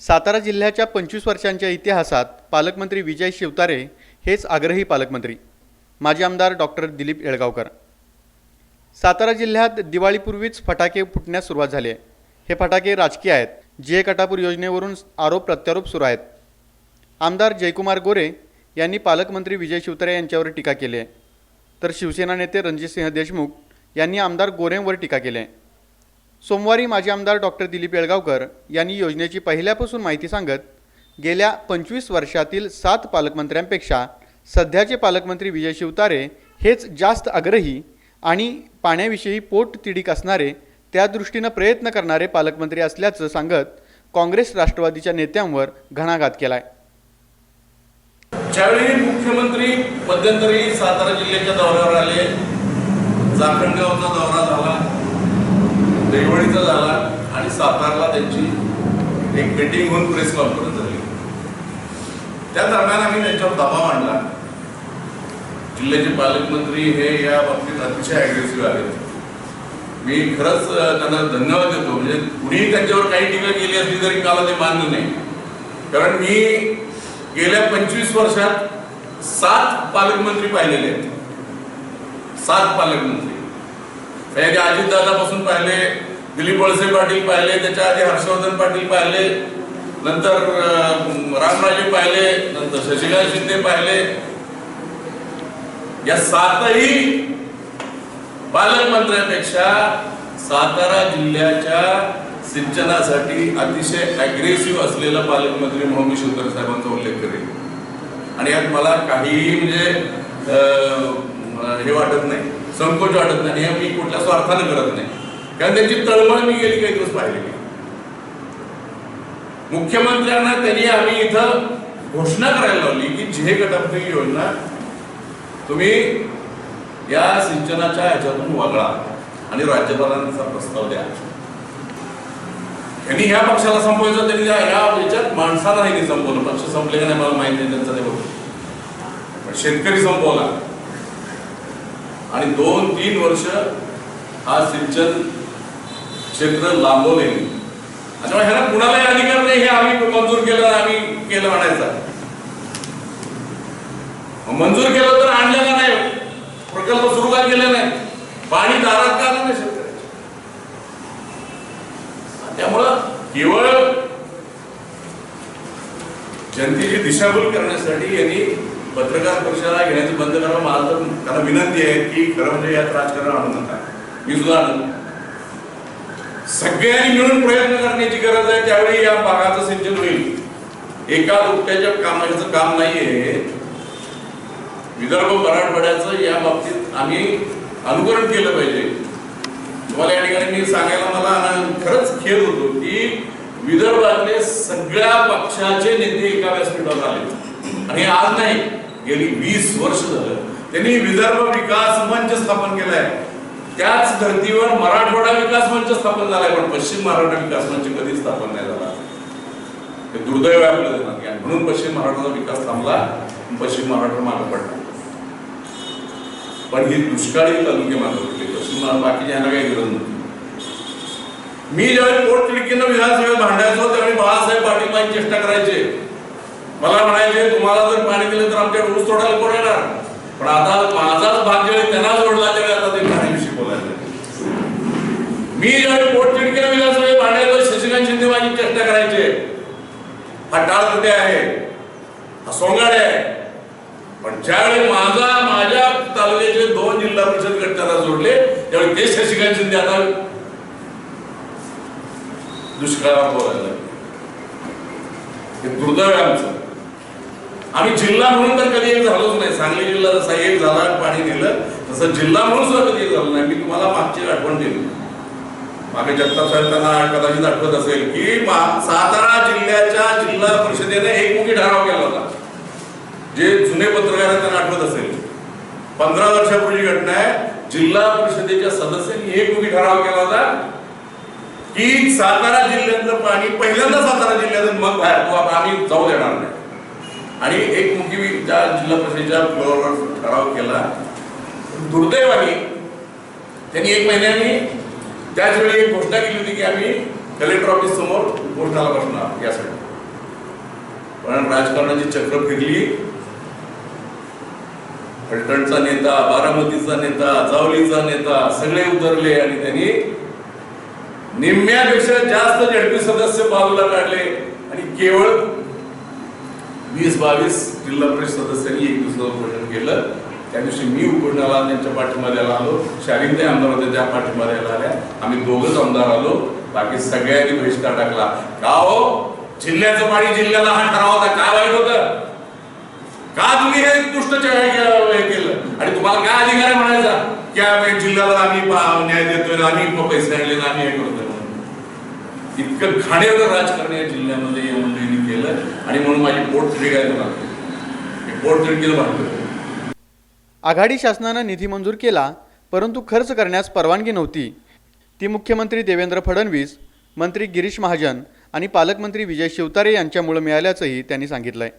सातारा जिल्ह्याच्या पंचवीस वर्षांच्या इतिहासात पालकमंत्री विजय शिवतारे हेच आग्रही पालकमंत्री. माजी आमदार डॉक्टर दिलीप येळगावकर. सातारा जिल्ह्यात दिवाळीपूर्वीच फटाके फुटण्यास सुरुवात झाली आहे. हे फटाके राजकीय आहेत. जे कटापूर योजनेवरून आरोप प्रत्यारोप सुरू आहेत. आमदार जयकुमार गोरे यांनी पालकमंत्री विजय शिवतरे यांच्यावर टीका केली आहे. तर शिवसेना नेते रणजितसिंह देशमुख यांनी आमदार गोरेंवर टीका केली आहे. सोमवारी माजी आमदार डॉक्टर दिलीप येळगावकर यांनी योजनेची पहिल्यापासून माहिती सांगत गेल्या पंचवीस वर्षातील सात पालकमंत्र्यांपेक्षा सध्याचे पालकमंत्री विजय शिवतारे हेच जास्त आग्रही आणि पाण्याविषयी पोट तिडीक असणारे त्या दृष्टीनं प्रयत्न करणारे पालकमंत्री असल्याचं सांगत काँग्रेस राष्ट्रवादीच्या नेत्यांवर घणाघात केलाय. ज्यावेळी मुख्यमंत्री मध्यंतरी सातारा जिल्ह्याच्या दौऱ्यावर आले जाखणगावचा दौरा झाला देवळीचा झाला आणि सातारला त्यांची एक मिटिंग होऊन प्रेस कॉन्फरन्स झाली. त्या दरम्यान आम्ही त्यांच्यावर दबाव आणला. जिल्ह्याचे पालकमंत्री हे या बाबतीत अतिशय अग्रेसिव्ह आहेत. मी खरंच त्यांना धन्यवाद देतो. म्हणजे कुणीही त्यांच्यावर काही टीका केली असली तरी मला ते मान्य नाही. कारण मी गेल्या पंचवीस वर्षात सात पालकमंत्री पाहिलेले आहेत. सात पालकमंत्री. याच्या अजितदादापासून पाहिले दिलीप वळसे पाटील पाहिले त्याच्या आधी हर्षवर्धन पाटील पाहिले नंतर रामराजे पाहिले नंतर शशिकांत शिंदे पाहिले या सातही पालकमंत्र्यांपेक्षा सातारा जिल्ह्याच्या सिंचनासाठी अतिशय अग्रेसिव्ह असलेला पालकमंत्री म्हणून मी साहेबांचा उल्लेख करेन. आणि यात मला काहीही म्हणजे हे वाटत नाही संकोच वाटत नाही हे मी कुठल्या स्वार्थानं करत नाही. कारण त्यांची तळमळ मी गेली काही दिवस पाहिलेली. मुख्यमंत्र्यांना त्यांनी आम्ही इथं घोषणा करायला लावली की जे गटापती योजना तुम्ही या सिंचनाच्या ह्याच्यातून वगळा आणि राज्यपालांचा प्रस्ताव द्या. यांनी ह्या पक्षाला संपवायचं त्यांनी या याच्यात माणसाला नाही संपवलं पक्ष संपले का नाही मला माहिती नाही त्यांचं ते बघू. पण शेतकरी संपवला. आणि दोन तीन वर्ष हा सिंचन क्षेत्र लांबवले अच्छा ह्याला कुणालाही अधिकार नाही हे आम्ही मंजूर केलं आम्ही केलं म्हणायचं. मंजूर केलं तर आणलेला नाही. प्रकल्प सुरू का केले नाही? पाणी दारात का आलं नाही शेतकऱ्याच्या त्यामुळं केवळ जनतेची दिशाभूल करण्यासाठी यांनी पत्रकार परिषदा घेण्याचं बंद करावं मला तर त्याला विनंती आहे की खरं म्हणजे यात राजकारण आणू नका. मी सुद्धा आणू सगळ्यांनी मिळून प्रयत्न करण्याची गरज आहे त्यावेळी या भागाचं सिंचन होईल. एका दुपट्याच्या कामाचं काम नाहीये. विदर्भ मराठवाड्याचं या बाबतीत आम्ही अनुकरण केलं पाहिजे. तुम्हाला या ठिकाणी मी सांगायला मला खरंच खेद होतो की विदर्भातले सगळ्या पक्षाचे नेते एका व्यासपीठावर आले. आणि आज नाही गेली वीस वर्ष झालं. त्यांनी विदर्भ विकास मंच स्थापन केलाय. त्याच धर्तीवर मराठवाडा विकास मंच स्थापन झालाय पण पश्चिम मराठा विकास मंच कधी स्थापन नाही झाला. हे दुर्दैव आहे आपल्या म्हणून पश्चिम मराठाचा विकास थांबला पश्चिम महाराष्ट्र मागे पडला. पण ही दुष्काळी तालुके मागे पडले पश्चिम महाराष्ट्र बाकीच्या यांना काही गरज नव्हती. मी ज्यावेळी पोटतिडकीनं विधानसभेत भांडायचो त्यावेळी बाळासाहेब पाटील माझी चेष्टा करायचे. मला म्हणायचे तुम्हाला जर पाणी दिलं तर आमच्या ऊस तोडायला कोण येणार? पण आता माझाच भाग ज्यावेळी त्यांना जोडला त्यावेळी आता ते पाण्याविषयी बोलायला मी ज्यावेळी पोटतिडकीनं विधानसभेत भांडायचो शशिकांत शिंदे माझी चेष्टा करायचे. हा टाळ कुठे आहे? हा सोंगाडे आहे. पण ज्यावेळी माझा माझ्या तालुक्याचे दोन जिल्हा परिषद गट त्याला जोडले त्यावेळी ते शशिकांत शिंदे आता दुष्काळावर बोलायला हे दुर्दैव आहे आमचं. आम्ही जिल्हा म्हणून तर कधी एक झालोच नाही. सांगली जिल्हा जसा एक झाला पाणी दिलं तसं जिल्हा म्हणून सुद्धा कधी झालं नाही. मी तुम्हाला मागची आठवण दिली मागे जगताप साहेब त्यांना कदाचित आठवत असेल की सातारा जिल्ह्याच्या जिल्हा परिषदेने एकमुखी ठराव केला होता. जे जुने पत्रकार आहेत त्यांना आठवत असेल. पंधरा वर्षापूर्वी घटना आहे जिल्हा परिषदेच्या सदस्यांनी एक मुखी ठराव केला होता की सातारा जिल्ह्यातलं पाणी पहिल्यांदा सातारा जिल्ह्यातून मग बाहेर तो आम्ही जाऊ देणार नाही. आणि एक मुखी त्या जिल्हा परिषदेच्या फ्लोअरवर ठराव केला दुर्दैवाने त्यांनी एक महिन्याने त्याच वेळी एक घोषणा केली होती की आम्ही कलेक्टर ऑफिस समोर घोषणाला बसणार यासाठी. पण राजकारणाची चक्र फिरली. फलटणचा नेता बारामतीचा नेता जावलीचा नेता सगळे उतरले आणि त्यांनी निम्म्यापेक्षा जास्त झडपी सदस्य बाजूला काढले. आणि केवळ वीस बावीस जिल्हा परिषद सदस्यांनी एक दिवसाचं उपोषण केलं. त्या दिवशी मी उपोषणाला त्यांच्या पाठीमाद्याला आलो. शालिंदे आमदार होते त्या पाठीमाद्याला आल्या. आम्ही दोघच आमदार आलो. बाकी सगळ्यांनी बहिष्कार टाकला. का हो? जिल्ह्याचं पाणी जिल्ह्याला हा ठराव होता. काय वाईट होतं? का तुम्ही हे दुष्ट केलं? आणि तुम्हाला काय अधिकार आहे म्हणायचा? की आम्ही जिल्ह्याला आम्ही न्याय देतोय आम्ही पैसे आणले आम्ही हे करतोय. इतकं घाणेरडं राजकारण या जिल्ह्यामध्ये या मंडळीने केलं आणि म्हणून माझी पोट तिरीक आहे लागते मी पोट तिडकीला बांधलं आघाडी शासनानं निधी मंजूर केला परंतु खर्च करण्यास परवानगी नव्हती. ती मुख्यमंत्री देवेंद्र फडणवीस मंत्री गिरीश महाजन आणि पालकमंत्री विजय शिवतारे यांच्यामुळे मिळाल्याचंही त्यांनी सांगितलंय.